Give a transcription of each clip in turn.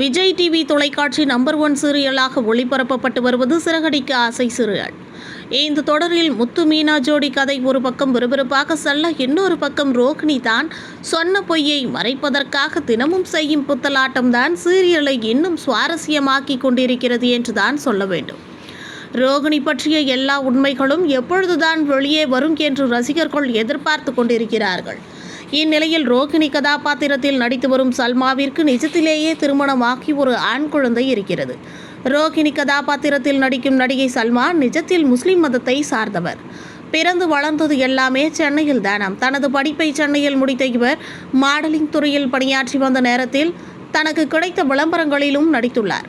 Vijay TV தொலைக்காட்சி number one சீரியலாக ஒளிபரப்பப்பட்டு வருவது சிறகடிக்க ஆசை சீரியல். இந்த தொடரில் முத்து மீனா ஜோடி கதை ஒரு பக்கம் விறுவிறுப்பாக செல்ல இன்னொரு பக்கம் ரோகிணி தான் சொன்ன பொய்யை மறைப்பதற்காக தினமும் செய்யும் புத்தலாட்டம் தான் சீரியலை இன்னும் சுவாரஸ்யமாக்கி கொண்டிருக்கிறது என்றுதான் சொல்ல வேண்டும். ரோகிணி பற்றிய எல்லா உண்மைகளும் எப்பொழுதுதான் வெளியே வரும் என்று ரசிகர்கள் எதிர்பார்த்து கொண்டிருக்கிறார்கள். இந்நிலையில் ரோகிணி கதாபாத்திரத்தில் நடித்து வரும் சல்மாவிற்கு நிஜத்திலேயே திருமணமாகி ஒரு ஆண் குழந்தை இருக்கிறது. ரோகிணி கதாபாத்திரத்தில் நடிக்கும் நடிகை சல்மா நிஜத்தில் முஸ்லிம் மதத்தை சார்ந்தவர். பிறந்து வளர்ந்தது எல்லாமே சென்னையில் தானாம். தனது படிப்பை சென்னையில் முடித்த இவர் மாடலிங் துறையில் பணியாற்றி வந்த நேரத்தில் தனக்கு கிடைத்த விளம்பரங்களிலும் நடித்துள்ளார்.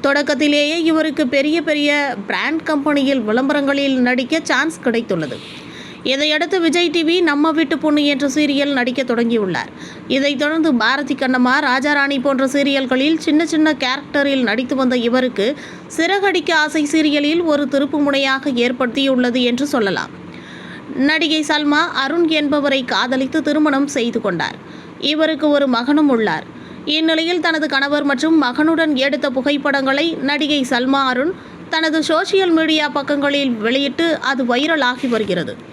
தொடக்கத்திலேயே இவருக்கு பெரிய பெரிய பிராண்ட் கம்பெனியில் விளம்பரங்களில் நடிக்க சான்ஸ் கிடைத்துள்ளது. இதையடுத்து விஜய் டிவி நம்ம வீட்டு பொண்ணு என்ற சீரியல் நடிக்க தொடங்கியுள்ளார். இதைத் தொடர்ந்து பாரதி கண்ணம்மா ராஜாராணி போன்ற சீரியல்களில் சின்ன சின்ன கேரக்டரில் நடித்து வந்த இவருக்கு சிறகடிக்க ஆசை சீரியலில் ஒரு திருப்புமுனையாக ஏற்படுத்தியுள்ளது என்று சொல்லலாம். நடிகை சல்மா அருண் என்பவரை காதலித்து திருமணம் செய்து கொண்டார். இவருக்கு ஒரு மகனும் உள்ளார். இந்நிலையில் தனது கணவர் மற்றும் மகனுடன் எடுத்த புகைப்படங்களை நடிகை சல்மா அருண் தனது சோஷியல் மீடியா பக்கங்களில் வெளியிட்டு அது வைரலாகி வருகிறது.